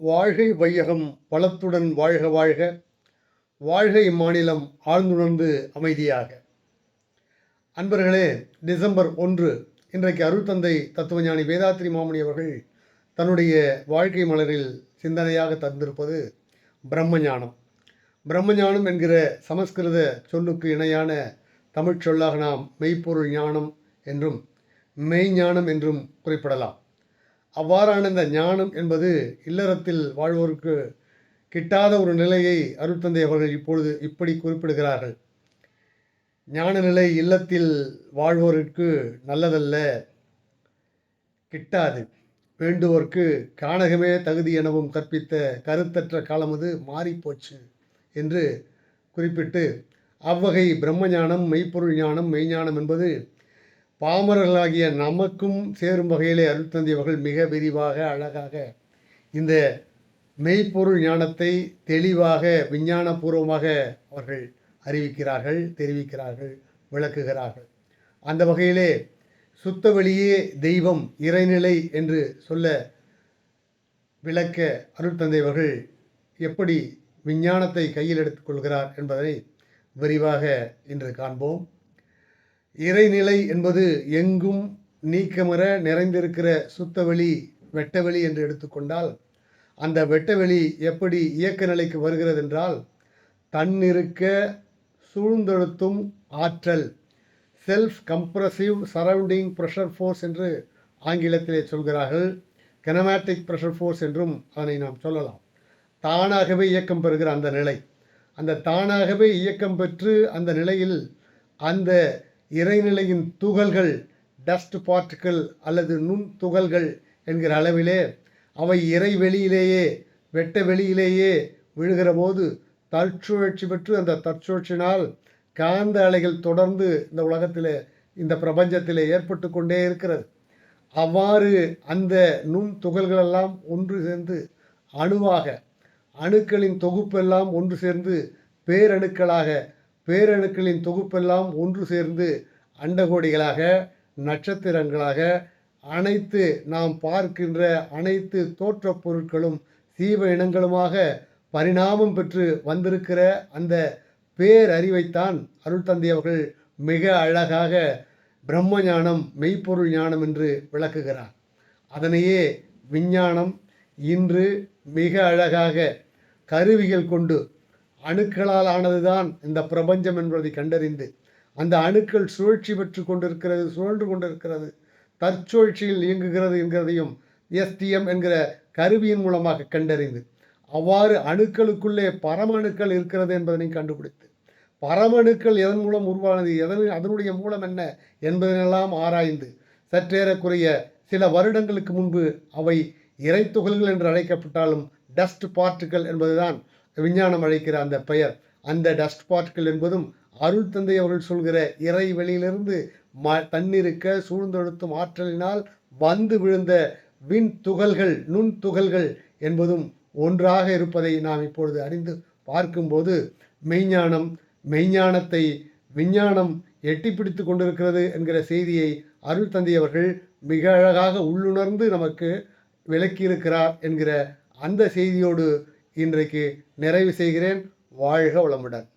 வாழ்கை வையகம் வளத்துடன் வாழ்க வாழ்க. வாழ்கை மாநிலம் ஆழ்ந்துணர்ந்து அமைதியாக. அன்பர்களே டிசம்பர் ஒன்று இன்றைக்கு அருள்தந்தை தத்துவஞானி வேதாத்ரி மாமணி அவர்கள் தன்னுடைய வாழ்க்கை மலரில் சிந்தனையாக தந்திருப்பது பிரம்மஞானம். பிரம்மஞானம் என்கிற சமஸ்கிருத சொல்லுக்கு இணையான தமிழ்ச் சொல்லாக நாம் மெய்ப்பொருள் ஞானம் என்றும் மெய்ஞானம் என்றும் குறிப்பிடலாம். அவ்வாறான இந்த ஞானம் என்பது இல்லறத்தில் வாழ்வோருக்கு கிட்டாத ஒரு நிலையை அருட்தந்தை அவர்கள் இப்பொழுது இப்படி குறிப்பிடுகிறார்கள். ஞான நிலை இல்லத்தில் வாழ்வோருக்கு நல்லதல்ல கிட்டாது. வேண்டுவோர்க்கு காணகமே தகுதி எனவும் கற்பித்த கருத்தற்ற காலம் அது மாறிப்போச்சு என்று குறிப்பிட்டு அவ்வகை பிரம்மஞானம் மெய்ப்பொருள் ஞானம் மெய்ஞானம் என்பது பாமரர்களாகிய நமக்கும் சேரும் வகையிலே அருள் தந்தியவர்கள் மிக விரிவாக அழகாக இந்த மெய்ப்பொருள் ஞானத்தை தெளிவாக விஞ்ஞானபூர்வமாக அவர்கள் அறிவிக்கிறார்கள் தெரிவிக்கிறார்கள் விளக்குகிறார்கள். அந்த வகையிலே சுத்த வெளியே தெய்வம் இறைநிலை என்று சொல்ல விளக்க அருட்தந்தை எப்படி விஞ்ஞானத்தை கையில் எடுத்துக்கொள்கிறார் என்பதை விரிவாக இன்று காண்போம். இறைநிலை என்பது எங்கும் நீக்கமர நிறைந்திருக்கிற சுத்தவெளி வெட்டவெளி என்று எடுத்துக்கொண்டால் அந்த வெட்டவெளி எப்படி இயக்க நிலைக்கு வருகிறது என்றால் தன்னிருக்க சூழ்ந்தெழுத்தும் ஆற்றல் self compressive surrounding pressure force என்று ஆங்கிலத்திலே சொல்கிறார்கள். கெனமேட்டிக் ப்ரெஷர் ஃபோர்ஸ் என்றும் அதனை நாம் சொல்லலாம். தானாகவே இயக்கம் பெறுகிற அந்த நிலை. அந்த தானாகவே இயக்கம் பெற்று அந்த நிலையில் அந்த இறைநிலையின் துகள்கள் டஸ்ட் பார்ட்டிக்கிள் அல்லது நுண் துகள்கள் என்கிற அளவிலே அவை இறைவெளியிலேயே வெட்ட வெளியிலேயே விழுகிற போது தற்சுழற்சி பெற்று அந்த தற்சுழற்சினால் காந்த அலைகள் தொடர்ந்து இந்த உலகத்தில் இந்த பிரபஞ்சத்தில் ஏற்பட்டு கொண்டே இருக்கிறது. அவ்வாறு அந்த நுண் துகள்களெல்லாம் ஒன்று சேர்ந்து அணுவாக அணுக்களின் தொகுப்பெல்லாம் ஒன்று சேர்ந்து பேரணுக்களாக பேரணுக்களின் தொகுப்பெல்லாம் ஒன்று சேர்ந்து அண்டகோடிகளாக நட்சத்திரங்களாக அனைத்து நாம் பார்க்கின்ற அனைத்து தோற்றப் பொருட்களும் சீவ இனங்களுமாக பரிணாமம் பெற்று வந்திருக்கிற அந்த பேரறிவைத்தான் அருள்தந்தை அவர்கள் மிக அழகாக பிரம்ம ஞானம் மெய்ப்பொருள் ஞானம் என்று விளக்குகிறார். அதனையே விஞ்ஞானம் இன்று மிக அழகாக கருவிகள் கொண்டு அணுக்களால் ஆனதுதான் இந்த பிரபஞ்சம் என்பதை கண்டறிந்து அந்த அணுக்கள் சுழற்சி பெற்று கொண்டிருக்கிறது சுழன்று கொண்டிருக்கிறது தற்சுழற்சியில் இயங்குகிறது என்கிறதையும் எஸ்டிஎம் என்கிற கருவியின் மூலமாக கண்டறிந்து அவ்வாறு அணுக்களுக்குள்ளே பரமணுக்கள் இருக்கிறது என்பதனை கண்டுபிடித்து பரமணுக்கள் எதன் மூலம் உருவானது எதன் அதனுடைய மூலம் என்ன என்பதனெல்லாம் ஆராய்ந்து சற்றேறக்குறைய சில வருடங்களுக்கு முன்பு அவை இறைத்துகள்கள் என்று அழைக்கப்பட்டாலும் டஸ்ட் பார்ட்டிகள் என்பதுதான் விஞ்ஞானம் அழைக்கிற அந்த பெயர் அந்த டஸ்ட் பார்ட்டிகள் என்பதும் அருள் தந்தை அவர்கள் சொல்கிற இறை வெளியிலிருந்து ம தண்ணீருக்க சூழ்ந்தெழுத்தும் ஆற்றலினால் வந்து விழுந்த விண் துகள்கள் நுண் துகள்கள் என்பதும் ஒன்றாக இருப்பதை நாம் இப்பொழுது அறிந்து பார்க்கும்போது மெய்ஞானம் மெய்ஞானத்தை விஞ்ஞானம் எட்டி பிடித்து கொண்டிருக்கிறது என்கிற செய்தியை அருள் தந்தை அவர்கள் மிக அழகாக உள்ளுணர்ந்து நமக்கு விளக்கியிருக்கிறார் என்கிற அந்த செய்தியோடு இன்றைக்கு நிறைவு செய்கிறேன். வாழ்க வளமுடன்.